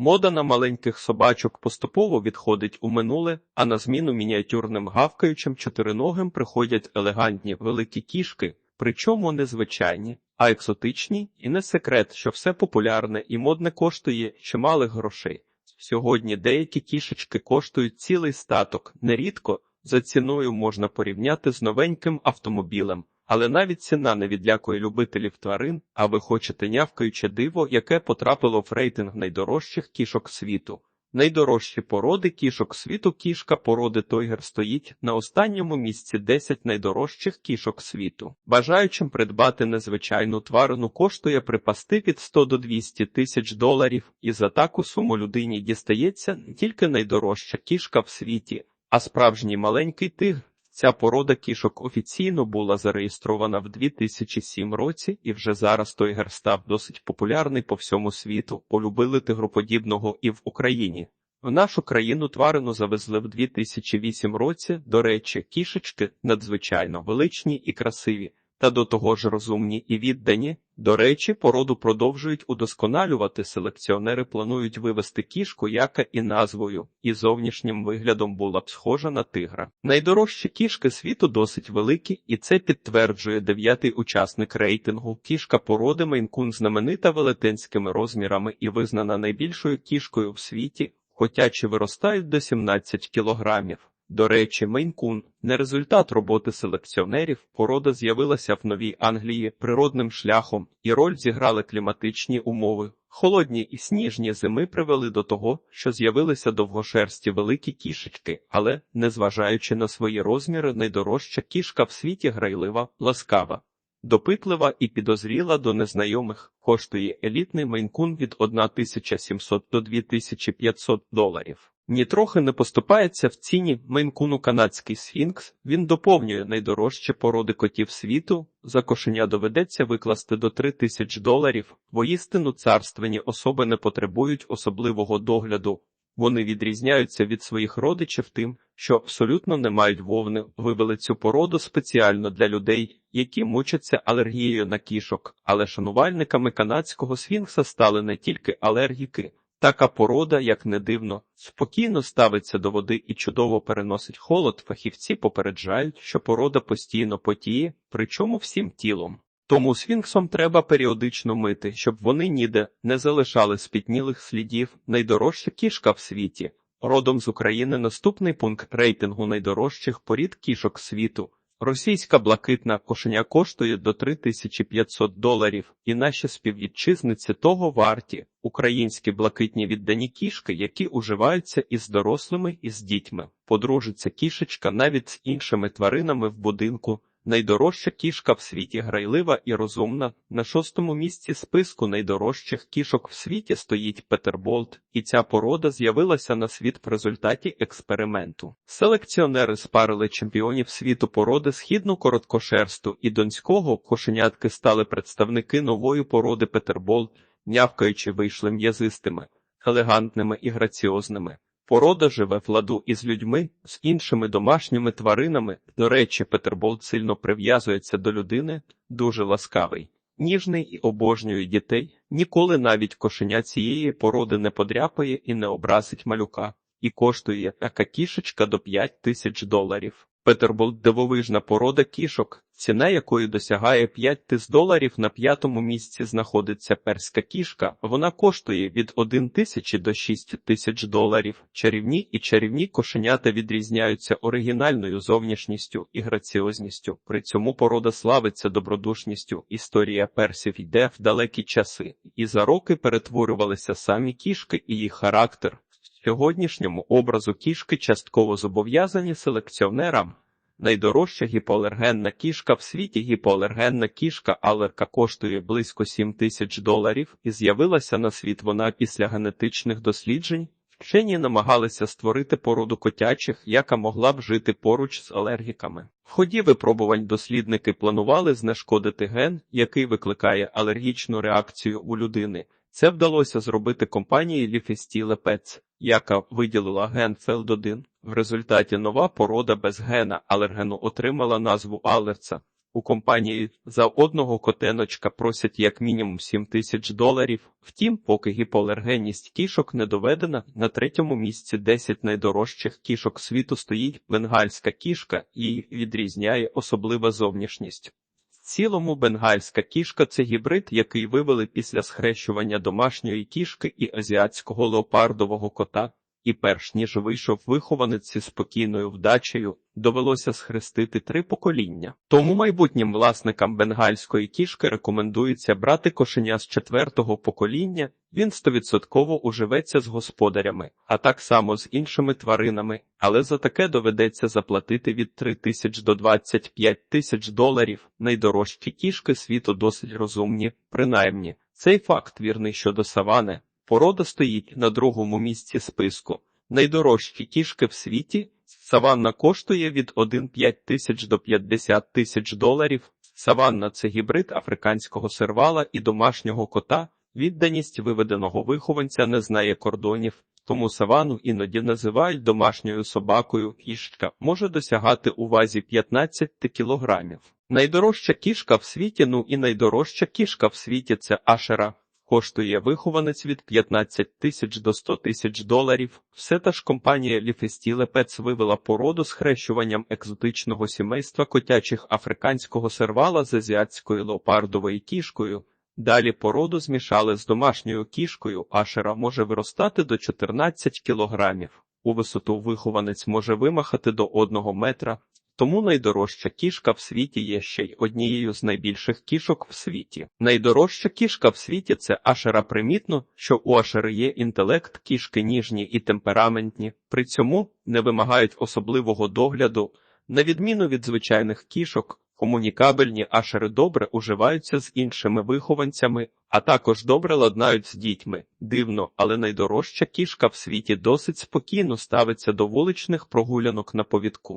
Мода на маленьких собачок поступово відходить у минуле, а на зміну мініатюрним гавкаючим чотириногим приходять елегантні великі кішки, причому не звичайні, а екзотичні, і не секрет, що все популярне і модне коштує чималих грошей. Сьогодні деякі кішечки коштують цілий статок, нерідко за ціною можна порівняти з новеньким автомобілем. Але навіть ціна не відлякує любителів тварин, а ви хочете нявкаюче диво, яке потрапило в рейтинг найдорожчих кішок світу. Найдорожчі породи кішок світу кішка породи Тойгер стоїть на останньому місці 10 найдорожчих кішок світу. Бажаючим придбати незвичайну тварину коштує припасти від 100 до 200 тисяч доларів, і за таку суму людині дістається не тільки найдорожча кішка в світі, а справжній маленький тигр. Ця порода кішок офіційно була зареєстрована в 2007 році, і вже зараз Тойгер став досить популярний по всьому світу. Полюбили тигроподібного і в Україні. В нашу країну тварину завезли в 2008 році. До речі, кішечки надзвичайно величні і красиві, та до того ж розумні і віддані. До речі, породу продовжують удосконалювати. Селекціонери планують вивести кішку, яка і назвою, і зовнішнім виглядом була б схожа на тигра. Найдорожчі кішки світу досить великі, і це підтверджує дев'ятий учасник рейтингу. Кішка породи Мейнкун знаменита велетенськими розмірами і визнана найбільшою кішкою в світі, хоча чи виростають до 17 кілограмів. До речі, Мейнкун не результат роботи селекціонерів, порода з'явилася в Новій Англії природним шляхом, і роль зіграли кліматичні умови. Холодні і сніжні зими привели до того, що з'явилися довгошерсті великі кішечки, але, незважаючи на свої розміри, найдорожча кішка в світі грайлива, ласкава. Допитлива і підозріла до незнайомих коштує елітний мейнкун від 1700 до 2500 доларів. Нітрохи не поступається в ціні мейнкуну канадський сфінкс. Він доповнює найдорожчі породи котів світу. За кошеня доведеться викласти до 3 тисяч доларів. Воістину царственні особи не потребують особливого догляду. Вони відрізняються від своїх родичів тим, що абсолютно не мають вовни. Вивели цю породу спеціально для людей, які мучаться алергією на кішок. Але шанувальниками канадського сфінкса стали не тільки алергіки. Така порода, як не дивно, спокійно ставиться до води і чудово переносить холод. Фахівці попереджають, що порода постійно потіє, причому всім тілом. Тому сфінксом треба періодично мити, щоб вони ніде не залишали спітнілих слідів. Найдорожча кішка в світі. Родом з України наступний пункт рейтингу найдорожчих порід кішок світу. Російська блакитна кошеня коштує до 3500 доларів, і наші співвітчизниці того варті. Українські блакитні віддані кішки, які уживаються із дорослими і з дітьми. Подружиться кішечка навіть з іншими тваринами в будинку. Найдорожча кішка в світі грайлива і розумна. На шостому місці списку найдорожчих кішок в світі стоїть Петерболт, і ця порода з'явилася на світ в результаті експерименту. Селекціонери спарили чемпіонів світу породи східну короткошерсту і донського кошенятки стали представники нової породи Петерболт, нявкаючи вийшли м'язистими, елегантними і граціозними. Порода живе в ладу із людьми, з іншими домашніми тваринами. До речі, Петерболт сильно прив'язується до людини, дуже ласкавий, ніжний і обожнює дітей. Ніколи навіть кошеня цієї породи не подряпає і не образить малюка, і коштує така кішечка до 5 тисяч доларів. Петерболт дивовижна порода кішок, ціна якої досягає 5 тисяч доларів. На п'ятому місці знаходиться перська кішка. Вона коштує від 1 тисячі до 6 тисяч доларів. Чарівні і чарівні кошенята відрізняються оригінальною зовнішністю і граціозністю. При цьому порода славиться добродушністю. Історія персів йде в далекі часи, і за роки перетворювалися самі кішки і їх характер. Сьогоднішньому образу кішки частково зобов'язані селекціонерам. Найдорожча гіпоалергенна кішка в світі гіпоалергенна кішка алерка коштує близько 7 тисяч доларів і з'явилася на світ вона після генетичних досліджень. Вчені намагалися створити породу котячих, яка могла б жити поруч з алергіками. В ході випробувань дослідники планували знешкодити ген, який викликає алергічну реакцію у людини. Це вдалося зробити компанії Ліфестіле Pets, яка виділила ген FELD1. В результаті нова порода без гена алергену отримала назву алерца. У компанії за одного котеночка просять як мінімум 7 тисяч доларів. Втім, поки гіпоалергенність кішок не доведена, на третьому місці 10 найдорожчих кішок світу стоїть бенгальська кішка і відрізняє особлива зовнішність. Цілому бенгальська кішка це гібрид, який вивели після схрещування домашньої кішки і азіатського леопардового кота. І перш ніж вийшов вихованець зі спокійною вдачею, довелося схрестити три покоління. Тому майбутнім власникам бенгальської кішки рекомендується брати кошеня з четвертого покоління, він стовідсотково уживеться з господарями, а так само з іншими тваринами, але за таке доведеться заплатити від 3 тисяч до 25 тисяч доларів. Найдорожчі кішки світу досить розумні, принаймні. Цей факт вірний щодо савани. Порода стоїть на другому місці списку. Найдорожчі кішки в світі. Саванна коштує від 1,5 тисяч до 50 тисяч доларів. Саванна це гібрид африканського сервала і домашнього кота. Відданість виведеного вихованця не знає кордонів, тому савану іноді називають домашньою собакою. Кішка може досягати у вазі 15 кілограмів. Найдорожча кішка в світі, ну і найдорожча кішка в світі це ашера. Коштує вихованець від 15 тисяч до 100 тисяч доларів. Все та ж компанія Ліфестіле Пец вивела породу з хрещуванням екзотичного сімейства котячих африканського сервала з азіатською леопардовою кішкою. Далі породу змішали з домашньою кішкою, ашера може виростати до 14 кілограмів. У висоту вихованець може вимахати до 1 метра, тому найдорожча кішка в світі є ще й однією з найбільших кішок в світі. Найдорожча кішка в світі це ашера. Примітно, що у ашери є інтелект, кішки ніжні і темпераментні, при цьому не вимагають особливого догляду, на відміну від звичайних кішок. Комунікабельні ашери добре уживаються з іншими вихованцями, а також добре ладнають з дітьми. Дивно, але найдорожча кішка в світі досить спокійно ставиться до вуличних прогулянок на повідку.